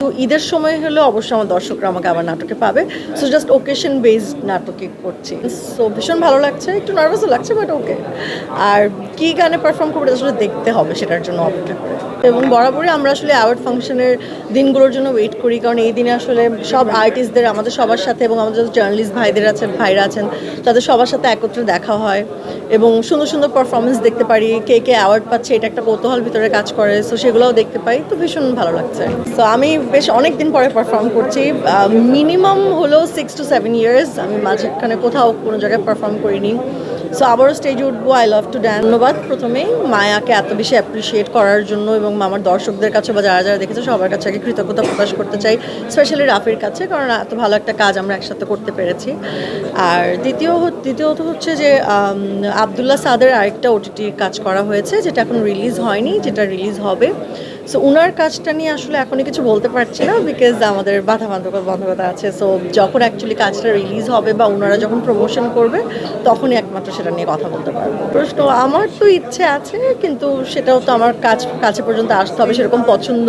তো ঈদের সময় হলে অবশ্যই আমার দর্শকরা আমাকে আবার নাটকে পাবে। সো জাস্ট ওকেশন বেসড নাটকে করছি। সো ভীষণ ভালো লাগছে। একটু নার্ভাসও লাগছে বাট ওকে আর কি গানে পারফর্ম করব আসলে দেখতে হবে, সেটার জন্য অপেক্ষা করে। এবং বরাবরই আমরা আসলে অ্যাওয়ার্ড ফাংশনের দিনগুলোর জন্য ওয়েট করি, কারণ এই দিনে আসলে সব আর্টিস্টদের আমাদের সবার সাথে এবং আমাদের জার্নালিস্ট ভাইদের আছেন ভাইরা আছেন, তাদের সবার সাথে একত্রে দেখা হয় এবং সুন্দর সুন্দর পারফরমেন্স দেখতে পারি, কে কে অ্যাওয়ার্ড পাচ্ছে, এটা একটা কৌতূহল ভিতরে কাজ করে সো সেগুলোও দেখতে পাই। তো ভীষণ ভালো লাগছে। সো আমি বেশ অনেক দিন পরে পারফর্ম করছি। মিনিমাম হলো সিক্স টু সেভেন ইয়ার্স আমি মাঝখানে কোথাও কোনো জায়গায় পারফর্ম করিনি। সো আবারও স্টেজে উঠবো আই লাভ টু ড্যান ধন্যবাদ প্রথমেই মায়াকে এত বেশি অ্যাপ্রিসিয়েট করার জন্য এবং আমার দর্শকদের কাছে বা যারা যারা দেখেছে, সবার কাছে আগে কৃতজ্ঞতা প্রকাশ করতে চাই স্পেশালি রাফির কাছে, কারণ এত ভালো একটা কাজ আমরা একসাথে করতে পেরেছি। আর দ্বিতীয় দ্বিতীয়ত হচ্ছে যে আবদুল্লাহ সাদের আরেকটা ওটিটির কাজ করা হয়েছে, যেটা এখন রিলিজ হয়নি, যেটা রিলিজ হবে। সো ওনার কাজটা নিয়ে আসলে এখনই কিছু বলতে পারছি না বিকজ আমাদের বাধা বান্ধবতা বন্ধকতা আছে। সো যখন অ্যাকচুয়ালি কাজটা রিলিজ হবে বা ওনারা যখন প্রমোশন করবে, তখনই একমাত্র সেটা নিয়ে কথা বলতে পারব। প্রশ্ন, আমার তো ইচ্ছে আছে, কিন্তু সেটাও তো আমার কাজ কাছে পর্যন্ত আসতে হবে। সেরকম পছন্দ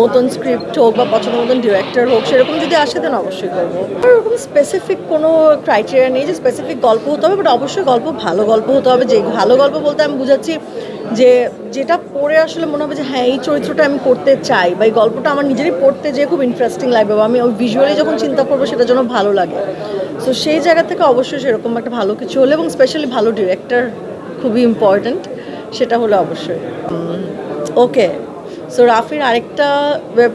মতন স্ক্রিপ্ট হোক বা পছন্দ মতন ডিরেক্টর হোক, সেরকম যদি আসে দেন অবশ্যই করব। ওরকম স্পেসিফিক কোনো ক্রাইটেরিয়া নেই যে স্পেসিফিক গল্প হতে হবে বাট অবশ্যই গল্প ভালো গল্প হতে হবে। যে ভালো গল্প বলতে আমি বুঝাচ্ছি যে যেটা পড়ে আসলে মনে হবে যে হ্যাঁ এই চরিত্রটা আমি করতে চাই বা এই গল্পটা আমার নিজেরই পড়তে যেয়ে খুব ইন্টারেস্টিং লাগবে বা আমি ওই ভিজুয়ালি যখন চিন্তা করব সেটা যেন ভালো লাগে। সো সেই জায়গা থেকে অবশ্যই সেরকম একটা ভালো কিছু হলে এবং স্পেশালি ভালো ডিরেক্টর খুবই ইম্পর্ট্যান্ট সেটা হলো অবশ্যই। ওকে সো রাফির আরেকটা ওয়েব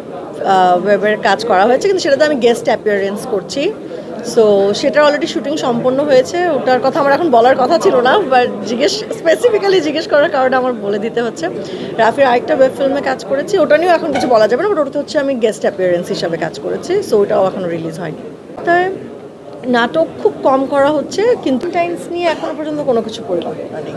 ওয়েবের কাজ করা হয়েছে, কিন্তু সেটাতে আমি গেস্ট অ্যাপিয়ারেন্স করছি। সো সেটার অলরেডি শুটিং সম্পন্ন হয়েছে। ওটার কথা আমার এখন বলার কথা ছিল না বাট জিজ্ঞেস স্পেসিফিক্যালি জিজ্ঞেস করার কারণে আমার বলে দিতে হচ্ছে। রাফির আরেকটা ওয়েব ফিল্মে কাজ করেছি, ওটা নিয়েও এখন কিছু বলা যাবে না বাট ওটাতে হচ্ছে আমি গেস্ট অ্যাপিয়ারেন্স হিসাবে কাজ করেছি সো ওটাও এখনও রিলিজ হয়নি। তাই নাটক খুব কম করা হচ্ছে, কিন্তু টাইমস নিয়ে এখনও পর্যন্ত কোনো কিছু পরিকল্পনা নেই।